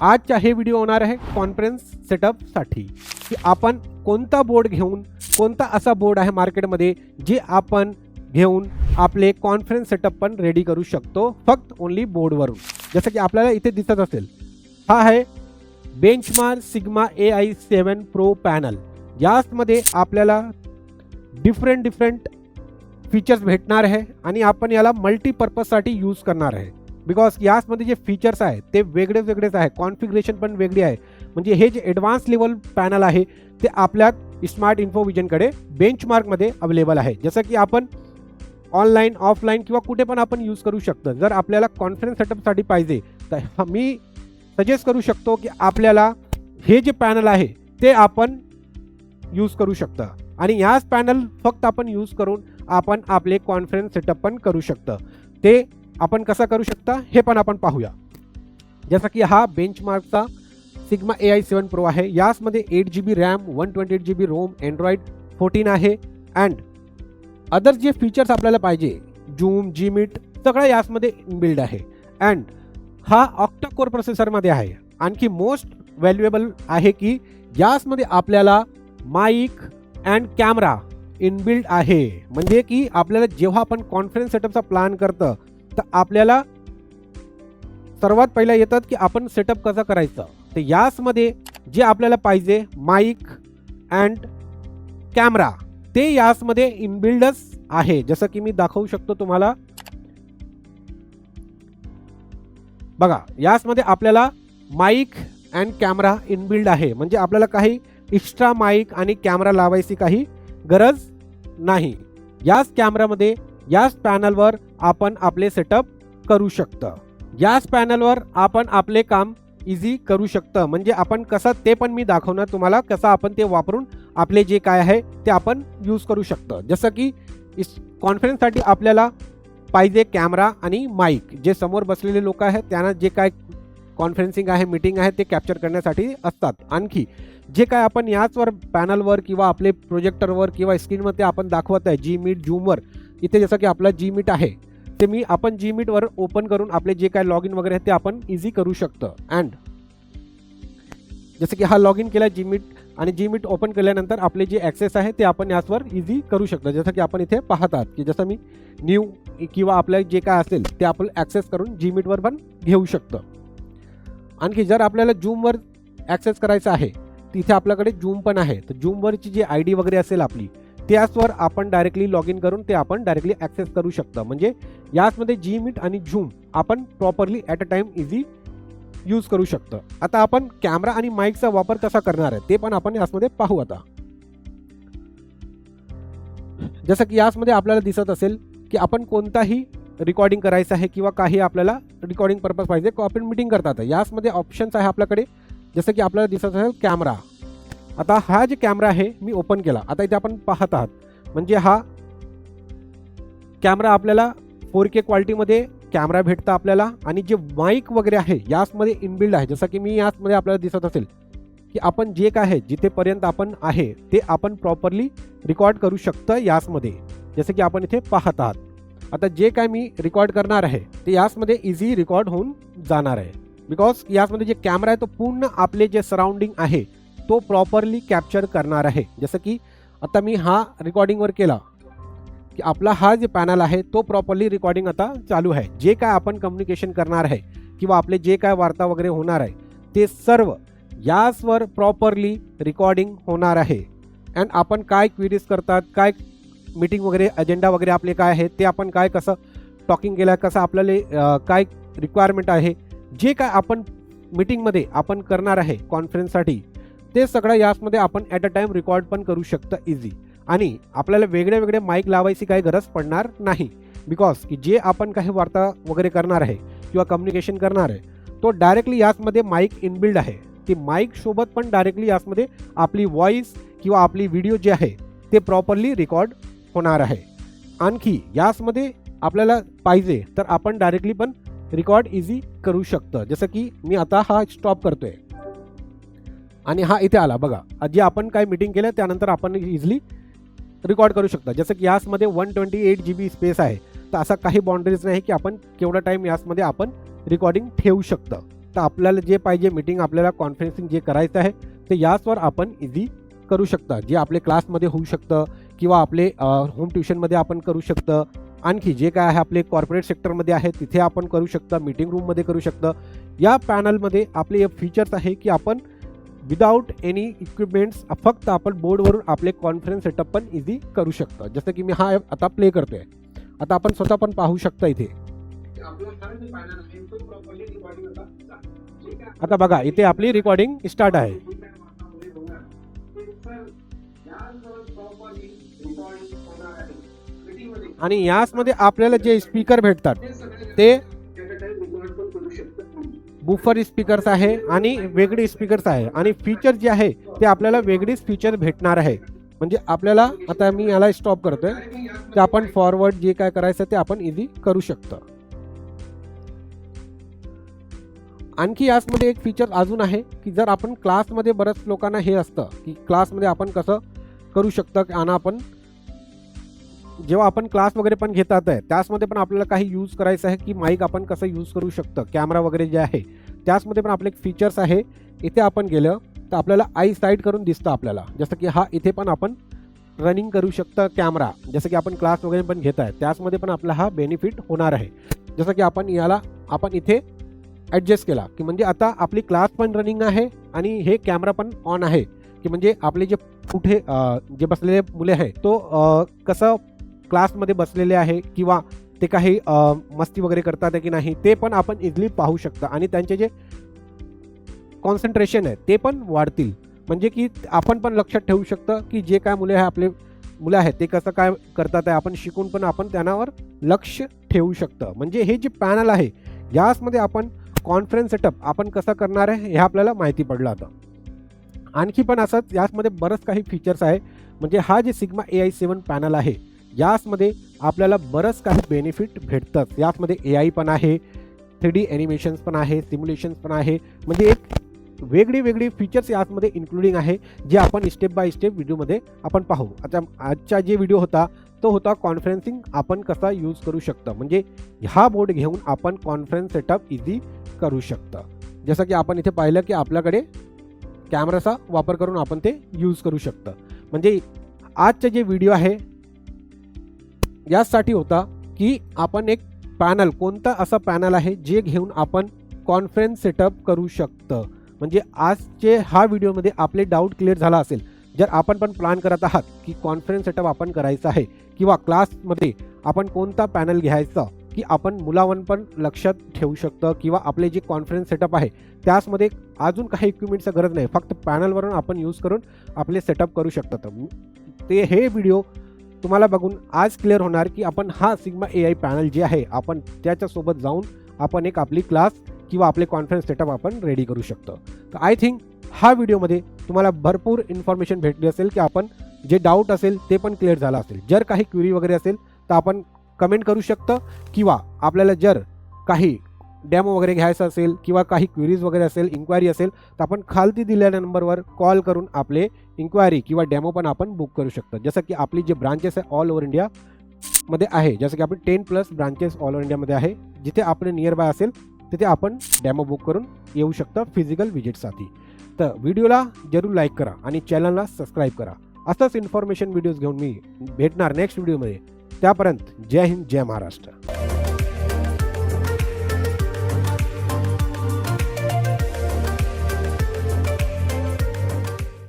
आजचा हे व्हिडिओ होणार आहे कॉन्फरन्स सेटअपसाठी की आपण कोणता बोर्ड घेऊन कोणता असा बोर्ड आहे मार्केटमध्ये जे आपण घेऊन आपले कॉन्फरन्स सेटअप पण रेडी करू शकतो फक्त ओन्ली बोर्डवरून जसं की आपल्याला इथे दिसत असेल हा आहे benchmark Sigma A I seven pro panel यामध्ये आपल्याला डिफरंट डिफरंट फीचर्स भेटणार आहे आणि आपण याला मल्टीपर्पजसाठी यूज करणार आहे. बिकॉज याचमध्ये जे फीचर्स आहे ते वेगळे वेगळेच आहे कॉन्फिगरेशन पण वेगळी आहे. म्हणजे हे जे ॲडव्हान्स लेवल पॅनल आहे ते आपल्या स्मार्ट इन्फोविजनकडे बेंचमार्कमध्ये अवेलेबल आहे. जसं की आपण ऑनलाईन ऑफलाईन किंवा कुठे पण आपण यूज करू शकतो. जर आपल्याला कॉन्फरन्स सेटअपसाठी पाहिजे तर मी सजेस्ट करू शकतो की आपल्याला हे जे पॅनल आहे ते आपण यूज करू शकता. आणि याच पॅनल फक्त आपण यूज करून आपण आपले कॉन्फरन्स सेटअप पण करू शकतं. ते आपण कसं करू शकता हे पण आपण पाहूया. जसं की हा बेंचमार्कचा Sigma A I seven pro आहे. याचमध्ये eight G B RAM one twenty eight G B ROM Android fourteen आहे. अँड अदर जे फीचर्स आपल्याला पाहिजे जूम जी मीट सगळं याचमध्ये इनबिल्ड आहे. अँड हा ऑक्टा कोर प्रोसेसरमध्ये आहे. आणखी मोस्ट व्हॅल्युएबल आहे की याचमध्ये आपल्याला माईक अँड कॅमेरा इनबिल्ड आहे. म्हणजे की आपल्याला जेव्हा आपण कॉन्फरन्स सेटअपचा प्लॅन करतं तर आपल्याला सर्वात पहिला येतात की आपण सेटअप कसं करायचं? तर याचमध्ये जे आपल्याला पाहिजे माईक अँड कॅमेरा ते याचमध्ये इनबिल्डच आहे. जसं की मी दाखवू शकतो तुम्हाला. बघा याचमध्ये आपल्याला माईक अँड कॅमेरा इनबिल्ड आहे. म्हणजे आपल्याला काही एक्स्ट्रा माईक आणि कॅमेरा लावायची काही गरज नाही. याच कॅमेरामध्ये याच पॅनलवर आपण आपले सेटअप करू शकतं. याच पॅनलवर आपण आपले काम इझी करू शकतं. म्हणजे आपण कसं ते पण मी दाखवणार तुम्हाला कसं आपण ते वापरून आपले जे काय आहे ते आपण यूज करू शकतं. जसं की इस कॉन्फरन्ससाठी आपल्याला पाहिजे कॅमेरा आणि माईक जे समोर बसलेले लोक आहेत त्यांना जे काय कॉन्फरन्सिंग आहे मीटिंग आहे ते कॅप्चर करण्यासाठी असतात. आणखी जे काय आपण याचवर पॅनलवर किंवा आपले प्रोजेक्टरवर किंवा स्क्रीनमध्ये आपण दाखवत आहे जी मीट झूमवर इथे जसं की आपला जी मीट आहे ते मी आपण जी मीटवर ओपन करून आपले जे काय लॉग इन वगैरे आहे ते आपण इझी करू शकतो. अँड जसं की हा लॉग इन केला जी मीट आणि जी मीट ओपन केल्यानंतर आपले जे ॲक्सेस आहे ते आपण याचवर इझी करू शकतो. जसं की आपण इथे पाहतात की जसं मी न्यू किंवा आपलं जे काय असेल ते आपण ॲक्सेस करून जी मीटवर पण घेऊ शकतो. आणखी जर आपल्याला जूमवर ॲक्सेस करायचं आहे तिथे आपल्याकडे जूम पण आहे. तर जूमवरची जी आय डी वगैरे असेल आपली त्याचवर आपण डायरेक्टली लॉग इन करून ते आपण डायरेक्टली ॲक्सेस करू शकतो. म्हणजे याचमध्ये जी मीट आणि झूम आपण properly at a time easy use करू शकतो. आता आपण कॅमेरा आणि माईकचा वापर कसा करणार आहे ते पण आपण याचमध्ये पाहू आता. जसं की याचमध्ये आपल्याला दिसत असेल की आपण कोणताही रेकॉर्डिंग करायचं आहे किंवा काही आपल्याला रेकॉर्डिंग पर्पज पाहिजे किंवा आपण मीटिंग करतात. याचमध्ये ऑप्शन्स आहे आपल्याकडे. जसं की आपल्याला दिसत असेल कॅमेरा आता हा जे कॅमेरा आहे मी ओपन केला. आता इथे आपण पाहत आहात. म्हणजे हा कॅमेरा आपल्याला फोर के क्वालिटीमध्ये कॅमेरा भेटतं आपल्याला. आणि जे माईक वगैरे आहे याचमध्ये इनबिल्ड आहे. जसं की मी याचमध्ये आपल्याला दिसत असेल की आपण जे काय आहे जिथेपर्यंत आपण आहे ते आपण प्रॉपरली रेकॉर्ड करू शकतं याचमध्ये. जसं की आपण इथे पाहत आहात. आता जे काय मी रेकॉर्ड करणार आहे ते याचमध्ये इझी रेकॉर्ड होऊन जाणार आहे. बिकॉज याचमध्ये जे कॅमेरा आहे तो पूर्ण आपले जे सराउंडिंग आहे तो प्रॉपरली कॅप्चर करणार आहे. जसं की आता मी हा रेकॉर्डिंगवर केला. की आपला हा जे पॅनल आहे तो प्रॉपरली रेकॉर्डिंग आता चालू आहे. जे काय आपण कम्युनिकेशन करणार आहे किंवा आपले जे काय वार्ता वगैरे होणार आहे ते सर्व याचवर प्रॉपरली रेकॉर्डिंग होणार आहे. अँड आपण काय क्विरीज करतात काय मीटिंग वगैरे अजेंडा वगैरे आपले काय आहे ते आपण काय कसं टॉकिंग केलं कसं आपल्याला काय रिक्वायरमेंट आहे जे काय आपण मीटिंगमध्ये आपण करणार आहे कॉन्फरन्ससाठी ते सगळं याचमध्ये आपण ॲट अ टाईम रेकॉर्ड पण करू शकतं इझी आणि आपल्याला वेगळे वेगळे माईक लावायची काही गरज पडणार नाही. बिकॉज की जे आपण काही वार्ता वगैरे करणार आहे किंवा कम्युनिकेशन करणार आहे तो डायरेक्टली याचमध्ये माईक इनबिल्ड आहे. ती माईकसोबत पण डायरेक्टली याचमध्ये आपली व्हॉईस किंवा आपली व्हिडिओ जे आहे ते प्रॉपरली रेकॉर्ड होणार आहे. आणखी याचमध्ये आपल्याला पाहिजे तर आपण डायरेक्टली पण रेकॉर्ड इझी करू शकतं. जसं की मी आता हा स्टॉप करतो आहे आणि हा इथे आला बघा. जे आपण काय मीटिंग केलं त्यानंतर आपण इझिली रेकॉर्ड करू शकता. जसं की यासमध्ये one twenty eight G B space आहे तर असा काही बाउंड्रीज नाही की आपण केवढा टाईम यासमध्ये आपण रेकॉर्डिंग ठेवू शकतं. तर आपल्याला जे पाहिजे मीटिंग आपल्याला कॉन्फरन्सिंग जे करायचं आहे ते याचवर आपण इझी करू शकता. जे आपले क्लासमध्ये होऊ शकतं किंवा आपले होम ट्युशनमध्ये आपण करू शकतं. आणखी जे काय आहे आपले कॉर्पोरेट सेक्टरमध्ये आहे तिथे आपण करू शकता मीटिंग रूममध्ये करू शकतं. या पॅनलमध्ये आपले फीचर्स आहे की आपण विदाऊट एनी इक्विपमेंट्स फक्त आपण बोर्डवरून आपले कॉन्फरन्स सेटअप पण इझी करू शकतो. जसं की मी हा आता प्ले करतोय. आता आपण स्वतः पण पाहू शकता इथे. आता बघा इथे आपली रेकॉर्डिंग स्टार्ट आहे. आणि याचमध्ये आपल्याला जे स्पीकर भेटतात ते बुफर स्पीकर्स आहे आणि वेगळे स्पीकर्स आहे. आणि फीचर जे आहे ते आपल्याला वेगळीच फीचर भेटणार आहे. म्हणजे आपल्याला आता मी याला स्टॉप करतोय. ते आपण फॉरवर्ड जे काय करायचं ते आपण इझी करू शकतो. आणखी याचमध्ये एक फीचर अजून आहे की जर आपण क्लासमध्ये बऱ्याच लोकांना हे असतं की क्लासमध्ये आपण कसं करू शकतं आणि आपण जेव्हा आपण क्लास वगैरे पण घेतात आहे त्याचमध्ये पण आपल्याला काही यूज करायचं आहे की माईक आपण कसं यूज करू शकतं कॅमेरा वगैरे जे आहे त्याचमध्ये पण आपले फीचर्स आहे. इथे आपण गेलं तर आपल्याला आय साईड करून दिसतं आपल्याला. जसं की हा इथे पण आपण रनिंग करू शकतं कॅमेरा जसं की आपण क्लास वगैरे पण घेत आहे त्याचमध्ये पण आपला हा बेनिफिट होणार आहे. जसं की आपण याला आपण इथे ॲडजस्ट केला की म्हणजे आता आपली क्लास पण रनिंग आहे आणि हे कॅमेरा पण ऑन आहे. की म्हणजे आपले जे कुठे जे बसलेले मुले आहे तो कसं क्लासमध्ये बसलेले आहे किंवा ते काही मस्ती वगैरे करतात आहे की नाही ते पण आपण इझिली पाहू शकता. आणि त्यांचे जे कॉन्सन्ट्रेशन आहे ते पण वाढतील. म्हणजे की आपण पण लक्षात ठेवू शकतं की जे काय मुले आहे आपले मुलं आहेत ते कसं काय करतात आहे आपण शिकून पण आपण त्यांनावर लक्ष ठेवू शकतं. म्हणजे हे जे पॅनल आहे याचमध्ये आपण कॉन्फरन्स सेटअप आपण कसं करणार आहे हे आपल्याला माहिती पडलं आता. आणखी पण असंच याचमध्ये बरंच काही फीचर्स आहे. म्हणजे हा जे Sigma A I seven panel आहे याचमध्ये आपल्याला बरंच काही बेनिफिट भेटतात. याचमध्ये ए आय पण आहे थ्री डी ॲनिमेशन्स पण आहे सिम्युलेशन्स पण आहे. म्हणजे एक वेगळी वेगळी फीचर्स याचमध्ये इन्क्लुडिंग आहे जे आपण स्टेप बाय स्टेप व्हिडिओमध्ये आपण पाहू. आता आजचा जे व्हिडिओ होता तो होता कॉन्फरन्सिंग आपण कसा यूज करू शकतं? म्हणजे हा बोर्ड घेऊन आपण कॉन्फरन्स सेटअप इझी करू शकतं. जसं की आपण इथे पाहिलं की आपल्याकडे कॅमेराचा वापर करून आपण ते यूज करू शकतं. म्हणजे आजचे जे व्हिडिओ आहे यासाठी होता की आपण एक पॅनल कोणता असा पॅनल आहे जे घेऊन आपण कॉन्फरन्स सेटअप करू शकतं? म्हणजे आजचे हा व्हिडिओमध्ये आपले डाऊट क्लिअर झाला असेल. जर आपण पण प्लॅन करत आहात की कॉन्फरन्स सेटअप आपण करायचा आहे किंवा क्लासमध्ये आपण कोणता पॅनल घ्यायचा की आपण मुलांवर पण लक्षात ठेवू शकतं किंवा आपले जे कॉन्फरन्स सेटअप आहे त्याचमध्ये अजून काही इक्विपमेंटचं गरज नाही. फक्त पॅनलवरून आपण यूज करून आपले सेटअप करू शकतात ते हे व्हिडिओ तुम्हाला बघून आज क्लिअर होणार की आपण हा सिग्मा ए आय पॅनल जे आहे आपण त्याच्यासोबत जाऊन आपण एक आपली क्लास किंवा आपले कॉन्फरन्स सेटअप आपण रेडी करू शकतो. तर आय थिंक हा व्हिडिओमध्ये तुम्हाला भरपूर इन्फॉर्मेशन भेटली असेल की आपण जे डाऊट असेल ते पण क्लिअर झालं असेल. जर काही क्युरी वगैरे असेल तर आपण कमेंट करू शकतं किंवा आपल्याला जर काही डेमो वगैरे घ्यायचं असेल किंवा काही क्विरीज वगैरे असेल इन्क्वायरी असेल तर आपण खालती दिलेल्या नंबरवर कॉल करून आपले इन्क्वायरी किंवा डेमो पण आपण बुक करू शकतो. जसं की आपली जे ब्रांचेस आहे ऑल ओव्हर इंडिया मध्ये आहे जसं की आपण ten plus branches all over इंडियामध्ये आहे जिथे आपले नियर बाय असेल तिथे आपण डेमो बुक करून येऊ शकता फिजिकल विजिटसाठी तर व्हिडिओला जरूर लाईक करा आणि चॅनलला सबस्क्राईब करा. असंच इन्फॉर्मेशन व्हिडिओज घेऊन मी भेटणार नेक्स्ट व्हिडिओमध्ये त्यापर्यंत जय हिंद जय महाराष्ट्र.